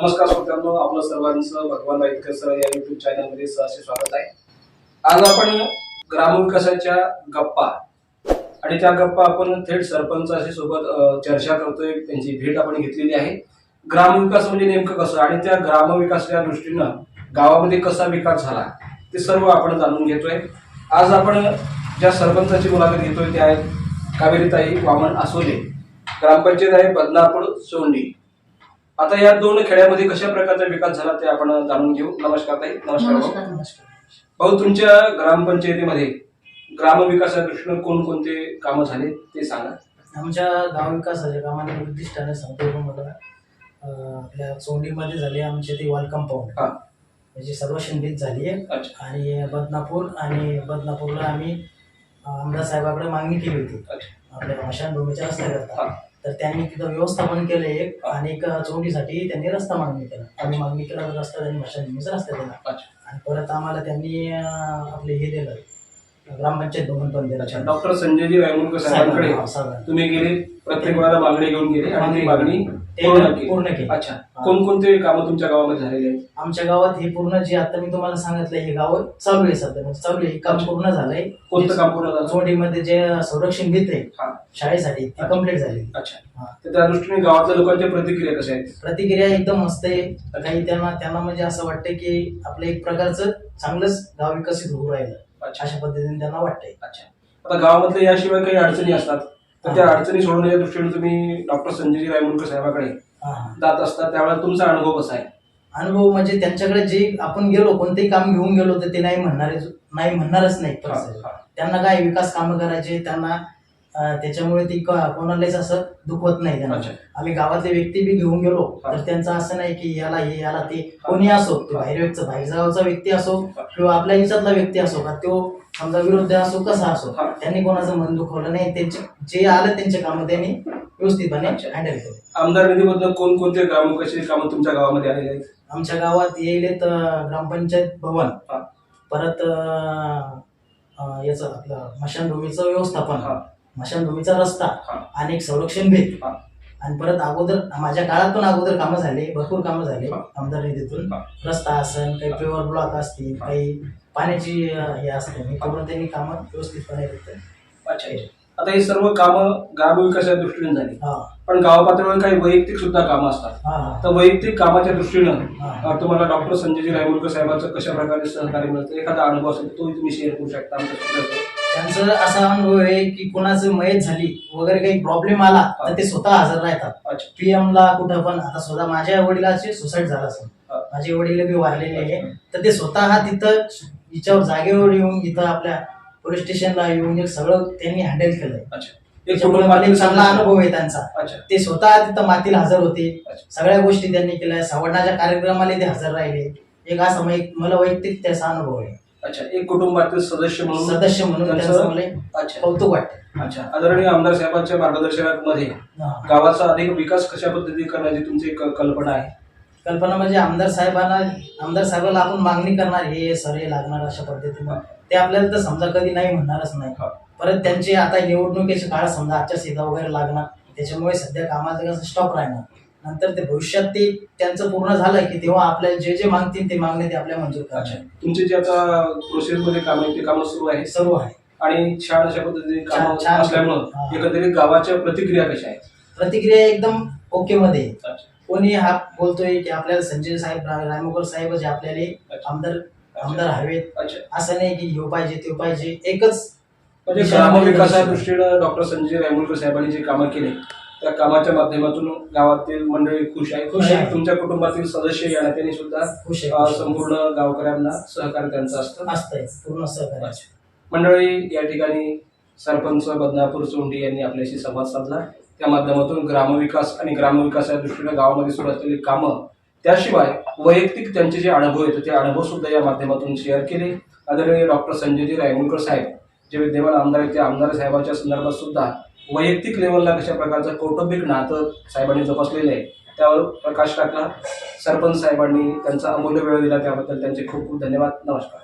नमस्कार श्रोत्यांनो आपलं सर्वांचं भगवान वाईटकर सर या युट्यूब चॅनलमध्ये सहर्ष स्वागत आहे. आज आपण ग्रामविकासाच्या गप्पा आणि त्या गप्पा आपण थेट सरपंचाशी सोबत चर्चा करतोय त्यांची भेट आपण घेतलेली आहे. ग्रामविकास म्हणजे नेमकं कसं आणि त्या ग्रामविकासाच्या दृष्टीनं गावामध्ये कसा विकास झाला ते सर्व आपण जाणून घेतोय. आज आपण ज्या सरपंचाची मुलाखत घेतोय त्या आहेत कावेरीताई वामन आसोले. ग्रामपंचायत आहे बदनापूर सोंडी. आता या दोन खेड्यामध्ये कशा प्रकारचा विकास झाला ते आपण जाणून घेऊ. नमस्कार ताई. नमस्कार भाऊ. तुमच्या ग्रामपंचायतीमध्ये ग्रामविकासाच्या दृष्टीनं कोणकोणते कामं झाले ते सांगा. आमच्या गाव विकासाच्या कामाने उद्दिष्टाने सांगतो मला आपल्या चोंडीमध्ये झाले आमचे ते वॉल कंपाऊंड. हा. म्हणजे सर्व शिंदीत झाली आहे. अच्छा. आणि बदनापूर आणि बदनापूरला आम्ही अं, आमदार साहेबाकडे मागणी केली होती. अच्छा. आपल्या स्मशानभूमीच्या हा. रस्त्याकरता तर त्यांनी तिथं व्यवस्थापन केलं एक आणि एक चोंडीसाठी त्यांनी रस्ता मागणी केला. आम्ही मागणी केला रस्ता त्यांनी स्मशानभूमीचा रस्ता दिला. आणि परत आम्हाला त्यांनी आपले हे दिलं. ग्रामपंचायत भवन पण दिलं. डॉक्टर संजयजी रायमुलकर साहेबांकडे हा, साहेबांकडे. तुम्ही गेले? प्रत्येक वेळेला मागणी घेऊन गेले आणि ती मागणी ते पूर्ण केली. पूर्ण केली. अच्छा. कोणकोणते कामं तुमच्या गावामध्ये झालेले आहेत? आमच्या गावात हे पूर्ण जे आता मी तुम्हाला सांगितलं हे गाव चालू आहे सध्या. म्हणजे चालू आहे. काम पूर्ण झालंय. कोणतं काम पूर्ण झालं? चोंडीमध्ये जे संरक्षण घेत आहे हा. शाळेसाठी ते कंप्लीट झाले अच्छा. हा. तर त्या दृष्टीने गावातल्या लोकांच्या प्रतिक्रिया कशा आहेत? प्रतिक्रिया एकदम मस्त आहे. काही त्यांना त्यांना म्हणजे असं वाटतं की आपलं एक प्रकारचं चांगलंच गाव विकसित होऊ राहिलं. अच्छा. अशा पद्धतीने त्यांना वाटतंय. अच्छा. आता गावामध्ये याशिवाय काही अडचणी असतात? तर त्या अडचणी सोडवण्याच्या दृष्टीने तुम्ही डॉक्टर संजयजी रायमुलकर साहेबाकडे. जात असतात त्यावेळेला तुमचा अनुभव कसा आहे अनुभव म्हणजे त्यांच्याकडे जे आपण गेलो कोणतेही काम घेऊन गेलो तर ते नाही म्हणणारे नाही म्हणणारच नाही. त्यांना काय विकास कामं करायचे त्यांना त्याच्यामुळे ती कोणालाच असं दुखवत नाही त्यांना. आम्ही गावातले व्यक्ती बी घेऊन गेलो. तर त्यांचं असं नाही की याला हे याला ते कोणी असो तो बाहेर व्यक्ती बाहेरगावचा व्यक्ती असो किंवा आपल्या हिच्यातला व्यक्ती असो का तो समजा विरुद्ध असो कसा असो हा. त्यांनी कोणाचं मन दुखवलं नाही त्यांचे जे आलं त्यांचे कामं त्यांनी व्यवस्थितपणे. हँडल केले आमदार निधीबद्दल कोणकोणते ग्रामविकासाची कामं तुमच्या गावामध्ये आलेली आहेत आमच्या गावात येईल तर ग्रामपंचायत भवन. परत अं, याचं आपलं मशानभूमीचं व्यवस्थापन हा. मशानभूमीचा रस्ता हा. आणि एक संरक्षण भेट हा. आणि परत अगोदर माझ्या काळात पण अगोदर कामं झाले भरपूर कामं झाले. आमदार निधीतून. रस्ता असेल काही पेवर ब्लॉक असतील. काही पाण्याची हे असते पूर्ण त्यांनी कामं व्यवस्थितपणे. अच्छा आता ही सर्व कामं ग्रामविकासाच्या दृष्टीने झाली? हा. पण गाव पातळीवर काही वैयक्तिक सुद्धा कामं असतात. तर वैयक्तिक कामाच्या दृष्टीनं तुम्हाला डॉक्टर संजयजी रायमुलकर साहेबांचं कशा प्रकारे सहकार्य मिळतं? एखादा अनुभव असेल तोही तुम्ही शेअर करू शकता आमच्या त्यांचं असा अनुभव आहे की कोणाचं मयत झाली वगैरे काही प्रॉब्लेम आला तर ते स्वतः हजर राहतात. पीएम ला कुठं पण आता स्वतः माझ्या वडिलाचे सुसाईड झाला असेल. माझे वडील बी वारलेले आहे. तर ते स्वतः तिथं हिच्यावर जागेवर येऊन इथं आपल्या पोलीस स्टेशनला येऊन एक सगळं त्यांनी हँडल केलंय. चांगला अनुभव आहे त्यांचा. अच्छा. ते स्वतः तिथं मातीला हजर होते. सगळ्या गोष्टी त्यांनी केल्या. सवडण्याच्या कार्यक्रमाला ते हजर राहिले. एक असा मला वैयक्तिक त्याचा अनुभव आहे. अच्छा एक कुटुंबातील सदस्य म्हणून सदस्य म्हणून त्यांचं- त्यांचं मला अच्छा. कौतुक वाटतं अच्छा आदरणीय आमदार साहेबांच्या मार्गदर्शनामध्ये हा. गावाचा अधिक विकास कशा पद्धतीने करण्याची तुमची क- कल्पना आहे? कल्पना म्हणजे आमदार साहेबांना आमदार साहेबाला आपण मागणी करणार हे सर हे लागणार अशा पद्धतीनं. ते आपल्याला तर समजा कधी नाही म्हणणारच नाही. हा. परत त्यांचे आता निवडणुकीच्या काळात समजा आचारसंहिता वगैरे लागणार त्याच्यामुळे सध्या कामाचं कसं स्टॉप राहणार. नंतर ते भविष्यात ते त्यांचं पूर्ण झालं की तेव्हा आपल्याला जे जे मागतील ते मागणे ते आपल्या मंजूर करणार. तुमचे जे आता प्रोसेसमध्ये काम आहे ते कामं सुरू आहे सर्व आहे. आणि छान अशा पद्धतीने काम छान. असल्यामुळं हा. एकंदरीत गावाच्या प्रतिक्रिया कशा आहेत? प्रतिक्रिया एकदम ओके मध्ये आहे. कोणी हा बोलतोय की आपल्याला संजय साहेब रा- साहेब जे आपल्याला आमदार आमदार हवेत. अच्छा. असं नाही की ह्यो पाहिजे त्यो पाहिजे. एकच म्हणजे आहे. दृष्टीनं डॉक्टर संजय रायमुलकर साहेबांनी जे कामं केले त्या कामाच्या माध्यमातून गावातील मंडळी खुश आहे खुश आहे. तुमच्या कुटुंबातील सदस्य या नात्याने सुद्धा खुश आहे. संपूर्ण गावकऱ्यांना सहकार्य त्यांचं असतं. असतंय. पूर्ण सहकार्य. मंडळी या ठिकाणी सरपंच बदनापूर सोंडी यांनी आपल्याशी संवाद साधला. त्या माध्यमातून ग्रामविकास आणि ग्रामविकासाच्या दृष्टीने गावामध्ये सुरू असलेली कामं त्याशिवाय वैयक्तिक त्यांचे जे अनुभव आहेत ते अनुभव सुद्धा या माध्यमातून शेअर केले. आदरणीय डॉक्टर संजयजी रायमुलकर साहेब जे विद्यमान आमदार आहेत त्या आमदार साहेबांच्या संदर्भात सुद्धा वैयक्तिक लेवलला कशा प्रकारचं कौटुंबिक नातं साहेबांनी जोपासलेलं आहे त्यावर प्रकाश टाकला. सरपंच साहेबांनी त्यांचा अमूल्य वेळ दिला त्याबद्दल त्यांचे खूप खूप धन्यवाद. नमस्कार.